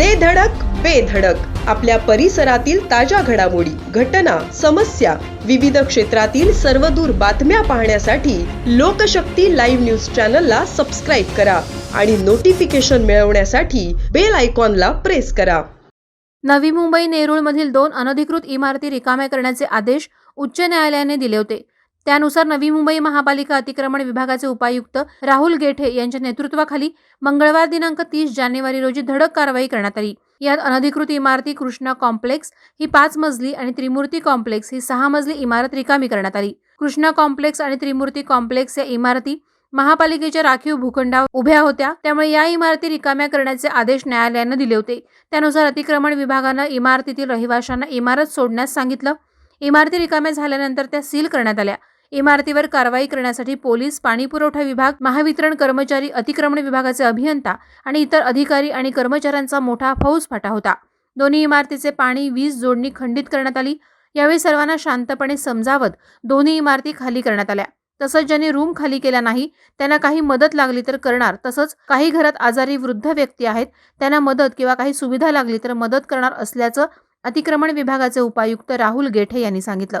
दे धडक बेधडक आपल्या परिसरातील ताज्या घडामोडी घटना समस्या विविध क्षेत्रातील सर्वदूर बातम्या पाहण्यासाठी लोकशक्ती लाईव्ह न्यूज चॅनलला सबस्क्राईब करा आणि नोटिफिकेशन मिळवण्यासाठी बेल आयकॉनला प्रेस करा. नवी मुंबई नेरूळमधील दोन अनधिकृत इमारती रिकाम्या करण्याचे आदेश उच्च न्यायालयाने दिले होते. त्यानुसार नवी मुंबई महापालिका अतिक्रमण विभागाचे उपायुक्त राहुल गेठे यांच्या नेतृत्वाखाली मंगळवार दिनांक तीस जानेवारी रोजी धडक कारवाई करण्यात आली. यात अनधिकृत इमारती कृष्णा कॉम्प्लेक्स ही पाच मजली आणि त्रिमूर्ती कॉम्प्लेक्स ही सहा मजली इमारत रिकामी करण्यात आली. कृष्णा कॉम्प्लेक्स आणि त्रिमूर्ती कॉम्प्लेक्स या इमारती महापालिकेच्या राखीव भूखंडावर उभ्या होत्या. त्यामुळे या इमारती रिकाम्या करण्याचे आदेश न्यायालयानं दिले होते. त्यानुसार अतिक्रमण विभागानं इमारतीतील रहिवाशांना इमारत सोडण्यास सांगितलं. इमारती रिकाम्या झाल्यानंतर त्या सील करण्यात आल्या. इमारतीवर कारवाई करण्यासाठी पोलीस पाणीपुरवठा विभाग महावितरण कर्मचारी अतिक्रमण विभागाचे अभियंता आणि इतर अधिकारी आणि कर्मचाऱ्यांचा मोठा फौजफाटा होता. दोन्ही इमारतीचे पाणी वीज जोडणी खंडित करण्यात आली. यावेळी सर्वांना शांतपणे समजावत दोन्ही इमारती खाली करण्यात आल्या. तसंच ज्यांनी रूम खाली केला नाही त्यांना काही मदत लागली तर करणार. तसंच काही घरात आजारी वृद्ध व्यक्ती आहेत त्यांना मदत किंवा काही सुविधा लागली तर मदत करणार असल्याचं अतिक्रमण विभागाचे उपायुक्त राहुल गेठे यांनी सांगितलं.